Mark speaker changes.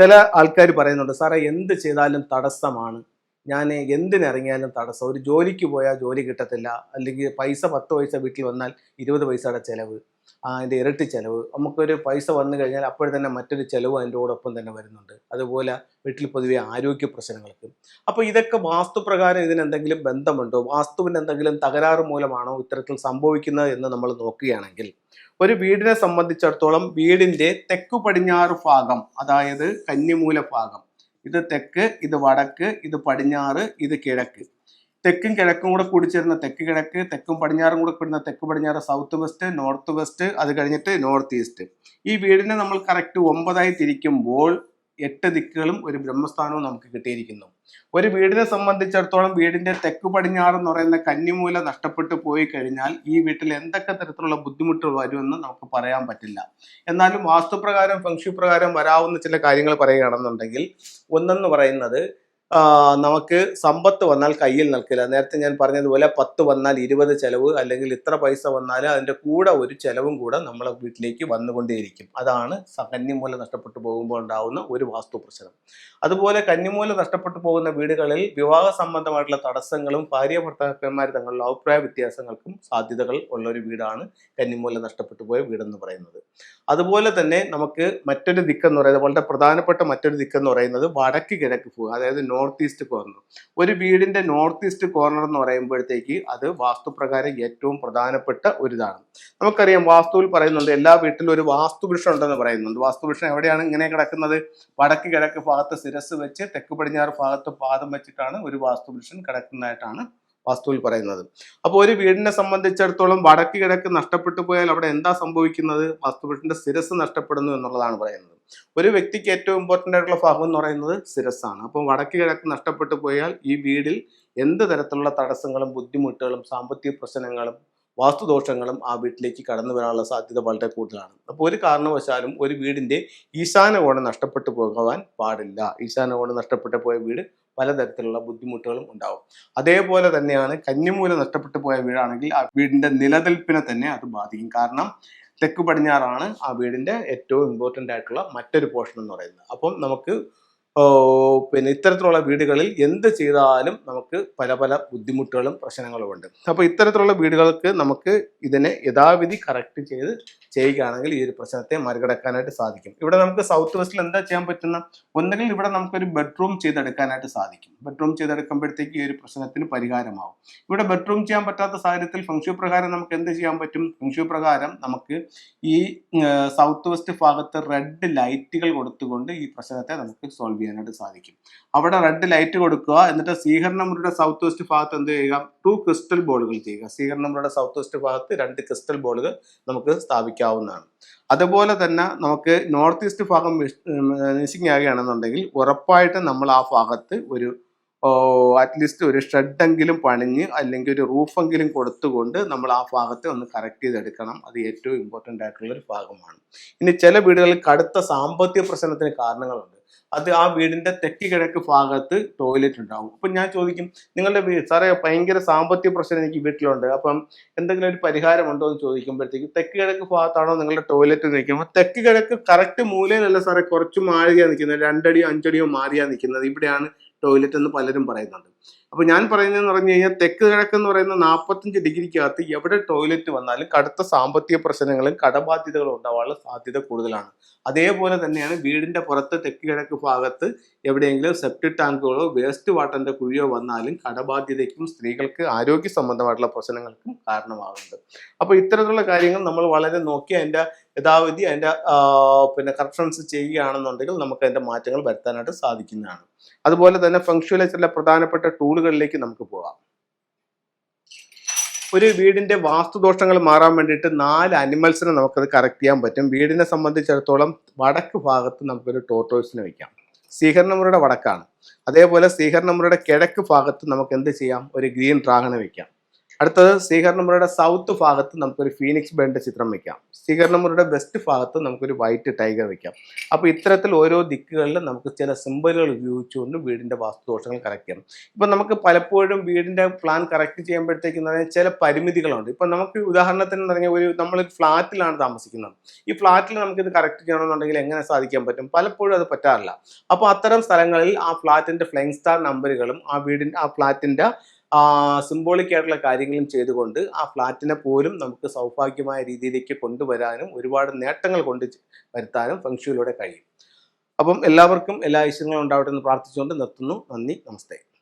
Speaker 1: ചില ആൾക്കാർ പറയുന്നുണ്ട് സാറേ എന്ത് ചെയ്താലും തടസ്സമാണ്. ഞാൻ എന്തിനിറങ്ങിയാലും തടസ്സം. ഒരു ജോലിക്ക് പോയാൽ ജോലി കിട്ടത്തില്ല. അല്ലെങ്കിൽ പൈസ പത്ത് പൈസ വീട്ടിൽ വന്നാൽ ഇരുപത് പൈസയുടെ ചിലവ്. അതിന്റെ ഇരട്ടി ചിലവ്. നമുക്കൊരു പൈസ വന്നു കഴിഞ്ഞാൽ അപ്പോൾ തന്നെ മറ്റൊരു ചിലവ് അതിന്റെ കൂടൊപ്പം തന്നെ വരുന്നുണ്ട്. അതുപോലെ വീട്ടിൽ പൊതുവെ ആരോഗ്യ പ്രശ്നങ്ങൾക്ക്. അപ്പോൾ ഇതൊക്കെ വാസ്തുപ്രകാരം ഇതിനെന്തെങ്കിലും ബന്ധമുണ്ടോ? വാസ്തുവിന് എന്തെങ്കിലും തകരാറ് മൂലമാണോ ഇത്തരത്തിൽ സംഭവിക്കുന്നത് എന്ന് നമ്മൾ നോക്കുകയാണെങ്കിൽ ഒരു വീടിനെ സംബന്ധിച്ചിടത്തോളം വീടിന്റെ തെക്കു പടിഞ്ഞാറ് ഭാഗം അതായത് കന്നിമൂല ഭാഗം ഇത് തെക്ക് ഇത് വടക്ക് ഇത് പടിഞ്ഞാറ് ഇത് കിഴക്ക്. തെക്കും കിഴക്കും കൂടെ കൂടി ചേരുന്ന തെക്ക് കിഴക്ക് തെക്കും പടിഞ്ഞാറും കൂടെ കൂടുന്ന തെക്ക് പടിഞ്ഞാറ് സൗത്ത് വെസ്റ്റ് നോർത്ത് വെസ്റ്റ് അത് കഴിഞ്ഞിട്ട് നോർത്ത് ഈസ്റ്റ് ഈ വീടിനെ നമ്മൾ കറക്റ്റ് ഒമ്പതായി തിരിക്കുമ്പോൾ എട്ട് ദിക്കുകളും ഒരു ബ്രഹ്മസ്ഥാനവും നമുക്ക് കിട്ടിയിരിക്കുന്നു. ഒരു വീടിനെ സംബന്ധിച്ചിടത്തോളം വീടിന്റെ തെക്ക് പടിഞ്ഞാറ് എന്ന് പറയുന്ന കന്നിമൂല നഷ്ടപ്പെട്ടു പോയി കഴിഞ്ഞാൽ ഈ വീട്ടിൽ എന്തൊക്കെ തരത്തിലുള്ള ബുദ്ധിമുട്ടുകൾ വരുമെന്ന് നമുക്ക് പറയാൻ പറ്റില്ല. എന്നാലും വാസ്തുപ്രകാരം ഫംഗ്ഷു പ്രകാരം വരാവുന്ന ചില കാര്യങ്ങൾ പറയുകയാണെന്നുണ്ടെങ്കിൽ ഒന്നെന്ന് പറയുന്നത് നമുക്ക് സമ്പത്ത് വന്നാൽ കയ്യിൽ നിൽക്കില്ല. നേരത്തെ ഞാൻ പറഞ്ഞതുപോലെ പത്ത് വന്നാൽ ഇരുപത് ചെലവ് അല്ലെങ്കിൽ ഇത്ര പൈസ വന്നാൽ അതിന്റെ കൂടെ ഒരു ചെലവും കൂടെ നമ്മളെ വീട്ടിലേക്ക് വന്നുകൊണ്ടേയിരിക്കും. അതാണ് കന്നിമൂല നഷ്ടപ്പെട്ടു പോകുമ്പോൾ ഉണ്ടാവുന്ന ഒരു വാസ്തു പ്രശ്നം. അതുപോലെ കന്നിമൂല നഷ്ടപ്പെട്ടു പോകുന്ന വീടുകളിൽ വിവാഹ സംബന്ധമായിട്ടുള്ള തടസ്സങ്ങളും ഭാര്യ ഭർത്താക്കന്മാർ തങ്ങളുടെ അഭിപ്രായ വ്യത്യാസങ്ങൾക്കും സാധ്യതകൾ ഉള്ള ഒരു വീടാണ് കന്നിമൂല നഷ്ടപ്പെട്ടു പോയ വീടെന്ന് പറയുന്നത്. അതുപോലെ തന്നെ നമുക്ക് മറ്റൊരു ദിക്കെന്ന് പറയുന്നത് വളരെ പ്രധാനപ്പെട്ട മറ്റൊരു ദിക്കെന്ന് പറയുന്നത് വടക്ക് കിഴക്ക് പോകുക അതായത് നോർത്ത് ഈസ്റ്റ് കോർണർ ഒരു വീടിന്റെ നോർത്ത് ഈസ്റ്റ് കോർണർ എന്ന് പറയുമ്പോഴത്തേക്ക് അത് വാസ്തുപ്രകാരം ഏറ്റവും പ്രധാനപ്പെട്ട ഒരു ഇതാണ് നമുക്കറിയാം വാസ്തുവിൽ പറയുന്നുണ്ട് എല്ലാ വീട്ടിലും ഒരു വാസ്തുപുരുഷൻ ഉണ്ടെന്ന് പറയുന്നുണ്ട്. വാസ്തുപുരുഷൻ എവിടെയാണ് ഇങ്ങനെ കിടക്കുന്നത്? വടക്ക് കിഴക്ക് ഭാഗത്ത് ശിരസ് വെച്ച് തെക്ക് പടിഞ്ഞാറ് ഭാഗത്ത് പാദം വെച്ചിട്ടാണ് ഒരു വാസ്തുപുരുഷൻ കിടക്കുന്നതായിട്ടാണ് വാസ്തുവിൽ പറയുന്നത്. അപ്പോൾ ഒരു വീടിനെ സംബന്ധിച്ചിടത്തോളം വടക്ക് കിഴക്ക് നഷ്ടപ്പെട്ടു പോയാൽ അവിടെ എന്താ സംഭവിക്കുന്നത്? വാസ്തുപുരുഷന്റെ ശിരസ് നഷ്ടപ്പെടുന്നു എന്നുള്ളതാണ് പറയുന്നത്. ഒരു വ്യക്തിക്ക് ഏറ്റവും ഇമ്പോർട്ടന്റ് ആയിട്ടുള്ള ഭാഗം എന്ന് പറയുന്നത് ശിരസ്സാണ്. അപ്പോൾ വടക്ക് കിഴക്ക് നഷ്ടപ്പെട്ടു പോയാൽ ഈ വീടിൽ എന്ത് തരത്തിലുള്ള തടസ്സങ്ങളും ബുദ്ധിമുട്ടുകളും സാമ്പത്തിക പ്രശ്നങ്ങളും വാസ്തുദോഷങ്ങളും ആ വീട്ടിലേക്ക് കടന്നു വരാനുള്ള സാധ്യത വളരെ കൂടുതലാണ്. അപ്പോൾ ഒരു കാരണവശാലും ഒരു വീടിന്റെ ഈശാന കോണം നഷ്ടപ്പെട്ടു പോകാൻ പാടില്ല. ഈശാന കോണം നഷ്ടപ്പെട്ടു പോയ വീട് പലതരത്തിലുള്ള ബുദ്ധിമുട്ടുകളും ഉണ്ടാവും. അതേപോലെ തന്നെയാണ് കന്നിമൂല നഷ്ടപ്പെട്ടു പോയ വീടാണെങ്കിൽ ആ വീടിന്റെ നിലനിൽപ്പിനെ തന്നെ അത് ബാധിക്കും. കാരണം തെക്ക് പടിഞ്ഞാറാണ് ആ വീടിന്റെ ഏറ്റവും ഇമ്പോർട്ടന്റ് ആയിട്ടുള്ള മറ്റൊരു പോർഷൻ എന്ന് പറയുന്നത്. അപ്പം നമുക്ക് പിന്നെ ഇത്തരത്തിലുള്ള വീടുകളിൽ എന്ത് ചെയ്താലും നമുക്ക് പല പല ബുദ്ധിമുട്ടുകളും പ്രശ്നങ്ങളും ഉണ്ട്. അപ്പോൾ ഇത്തരത്തിലുള്ള വീടുകൾക്ക് നമുക്ക് ഇതിനെ യഥാവിധി കറക്റ്റ് ചെയ്ത് ചെയ്യുകയാണെങ്കിൽ ഈ ഒരു പ്രശ്നത്തെ മറികടക്കാനായിട്ട് സാധിക്കും. ഇവിടെ നമുക്ക് സൗത്ത് വെസ്റ്റിൽ എന്താ ചെയ്യാൻ പറ്റുന്ന? ഒന്നുകിൽ ഇവിടെ നമുക്കൊരു ബെഡ്റൂം ചെയ്തെടുക്കാനായിട്ട് സാധിക്കും. ബെഡ്റൂം ചെയ്തെടുക്കുമ്പോഴത്തേക്ക് ഈ ഒരു പ്രശ്നത്തിന് പരിഹാരമാവും. ഇവിടെ ബെഡ്റൂം ചെയ്യാൻ പറ്റാത്ത സാഹചര്യത്തിൽ ഫംഗ്ഷു പ്രകാരം നമുക്ക് എന്ത് ചെയ്യാൻ പറ്റും? ഫംഗ്ഷു പ്രകാരം നമുക്ക് ഈ സൗത്ത് വെസ്റ്റ് ഭാഗത്ത് റെഡ് ലൈറ്റുകൾ കൊടുത്തുകൊണ്ട് ഈ പ്രശ്നത്തെ നമുക്ക് സോൾവ് ചെയ്യാനായിട്ട് സാധിക്കും. അവിടെ റെഡ് ലൈറ്റ് കൊടുക്കുക എന്നിട്ട് സ്വീകരണ മുറിയുടെ സൗത്ത് വെസ്റ്റ് ഭാഗത്ത് എന്ത് ചെയ്യുക? ടു ക്രിസ്റ്റൽ ബോളുകൾ ചെയ്യുക. സ്വീകരണ മുറിയുടെ സൗത്ത് വെസ്റ്റ് ഭാഗത്ത് രണ്ട് ക്രിസ്റ്റൽ ബോളുകൾ നമുക്ക് സ്ഥാപിക്കാവുന്നതാണ്. അതുപോലെ തന്നെ നമുക്ക് നോർത്ത് ഈസ്റ്റ് ഭാഗം മിസ്സിങ് ആകുകയാണെന്നുണ്ടെങ്കിൽ ഉറപ്പായിട്ടും നമ്മൾ ആ ഭാഗത്ത് ഒരു അറ്റ്ലീസ്റ്റ് ഒരു ഷെഡെങ്കിലും പണിഞ്ഞ് അല്ലെങ്കിൽ ഒരു റൂഫെങ്കിലും കൊടുത്തുകൊണ്ട് നമ്മൾ ആ ഭാഗത്തെ ഒന്ന് കറക്റ്റ് ചെയ്തെടുക്കണം. അത് ഏറ്റവും ഇമ്പോർട്ടന്റ് ആയിട്ടുള്ള ഒരു ഭാഗമാണ്. ഇനി ചില വീടുകളിൽ കടുത്ത സാമ്പത്തിക പ്രശ്നത്തിന് കാരണങ്ങളുണ്ട്. അത് ആ വീടിന്റെ തെക്ക് കിഴക്ക് ഭാഗത്ത് ടോയ്ലറ്റ് ഉണ്ടാവും. അപ്പം ഞാൻ ചോദിക്കും നിങ്ങളുടെ വീട് സാറേ ഭയങ്കര സാമ്പത്തിക പ്രശ്നം എനിക്ക് വീട്ടിലുണ്ട്. അപ്പം എന്തെങ്കിലും ഒരു പരിഹാരം ഉണ്ടോ എന്ന് ചോദിക്കുമ്പോഴത്തേക്ക് തെക്ക് കിഴക്ക് ഭാഗത്താണോ നിങ്ങളുടെ ടോയ്ലറ്റ് നിൽക്കുന്നത് തെക്ക് കിഴക്ക് കറക്റ്റ് മൂലയിലല്ല സാറേ കുറച്ച് മാറിയാ നിൽക്കുന്നത്. രണ്ടടിയോ അഞ്ചടിയോ മാറിയാ നിൽക്കുന്നത്. ഇവിടെയാണ് ടോയ്ലറ്റ് എന്ന് പലരും പറയുന്നുണ്ട്. അപ്പൊ ഞാൻ പറയുന്നതെന്ന് പറഞ്ഞു കഴിഞ്ഞാൽ തെക്ക് കിഴക്ക് എന്ന് പറയുന്ന നാൽപ്പത്തഞ്ച് ഡിഗ്രിക്കകത്ത് എവിടെ ടോയ്ലറ്റ് വന്നാലും കടുത്ത സാമ്പത്തിക പ്രശ്നങ്ങളും കടബാധ്യതകളും ഉണ്ടാവാനുള്ള സാധ്യത കൂടുതലാണ്. അതേപോലെ തന്നെയാണ് വീടിന്റെ പുറത്ത് തെക്ക് കിഴക്ക് ഭാഗത്ത് എവിടെയെങ്കിലും സെപ്റ്റിക് ടാങ്കുകളോ വേസ്റ്റ് വാട്ടറിന്റെ കുഴിയോ വന്നാലും കടബാധ്യതയ്ക്കും സ്ത്രീകൾക്ക് ആരോഗ്യ സംബന്ധമായിട്ടുള്ള പ്രശ്നങ്ങൾക്കും കാരണമാകുന്നുണ്ട് അപ്പോൾ ഇത്തരത്തിലുള്ള കാര്യങ്ങൾ നമ്മൾ വളരെ നോക്കി അതിന്റെ യഥാവിധി അതിന്റെ പിന്നെ കറക്ഷൻസ് ചെയ്യുകയാണെന്നുണ്ടെങ്കിൽ നമുക്ക് അതിന്റെ മാറ്റങ്ങൾ വരുത്താനായിട്ട് സാധിക്കുന്നതാണ്. അതുപോലെ തന്നെ ഫംഗ്ഷനിലെ ചില പ്രധാനപ്പെട്ട ടൂളുകളിലേക്ക് നമുക്ക് പോകാം. ഒരു വീടിന്റെ വാസ്തുദോഷങ്ങൾ മാറാൻ വേണ്ടിയിട്ട് നാല് അനിമൽസിനെ നമുക്കത് കറക്റ്റ് ചെയ്യാൻ പറ്റും. വീടിനെ സംബന്ധിച്ചിടത്തോളം വടക്ക് ഭാഗത്ത് നമുക്കൊരു ടോട്ടോയ്സിനെ വെക്കാം. സ്വീകരണമുറിയുടെ വടക്കാണ്. അതേപോലെ സ്വീകരണമുറിയുടെ കിഴക്ക് ഭാഗത്ത് നമുക്ക് എന്ത് ചെയ്യാം? ഒരു ഗ്രീൻ ഡ്രാഗണെ വെക്കാം. അടുത്തത് സ്വീകരണമുറിയുടെ സൗത്ത് ഭാഗത്ത് നമുക്കൊരു ഫീനിക്സ് ബേണിന്റെ ചിത്രം വെക്കാം. സ്വീകരണമുറിയുടെ വെസ്റ്റ് ഭാഗത്ത് നമുക്കൊരു വൈറ്റ് ടൈഗർ വെക്കാം. അപ്പോൾ ഇത്തരത്തിൽ ഓരോ ദിക്കുകളിലും നമുക്ക് ചില സിമ്പലുകൾ ഉപയോഗിച്ചുകൊണ്ട് വീടിന്റെ വാസ്തുദോഷങ്ങൾ കറക്റ്റ് ചെയ്യണം ഇപ്പം നമുക്ക് പലപ്പോഴും വീടിന്റെ പ്ലാൻ കറക്റ്റ് ചെയ്യുമ്പോഴത്തേക്കും ചില പരിമിതികളുണ്ട്. ഇപ്പം നമുക്ക് ഉദാഹരണത്തിന് പറഞ്ഞ ഒരു നമ്മളൊരു ഫ്ലാറ്റിലാണ് താമസിക്കുന്നത്. ഈ ഫ്ലാറ്റിൽ നമുക്ക് ഇത് കറക്റ്റ് ചെയ്യണമെന്നുണ്ടെങ്കിൽ എങ്ങനെ സാധിക്കാൻ പറ്റും? പലപ്പോഴും അത് പറ്റാറില്ല. അപ്പോൾ അത്തരം സ്ഥലങ്ങളിൽ ആ ഫ്ലാറ്റിന്റെ ഫ്ലൈങ് സ്റ്റാർ നമ്പറുകളും ആ വീടിന്റെ ആ ഫ്ലാറ്റിന്റെ സിംബോളിക് ആയിട്ടുള്ള കാര്യങ്ങളും ചെയ്തുകൊണ്ട് ആ ഫ്ലാറ്റിനെ പോലും നമുക്ക് സൗഭാഗ്യമായ രീതിയിലേക്ക് കൊണ്ടുവരാനും ഒരുപാട് നേട്ടങ്ങൾ കൊണ്ട് വരുത്താനും ഫംഗ്ഷനിലൂടെ കഴിയും. അപ്പം എല്ലാവർക്കും എല്ലാ ഐശ്വര്യങ്ങളും ഉണ്ടാവട്ടെ എന്ന് പ്രാർത്ഥിച്ചുകൊണ്ട് നിർത്തുന്നു. നന്ദി. നമസ്തേ.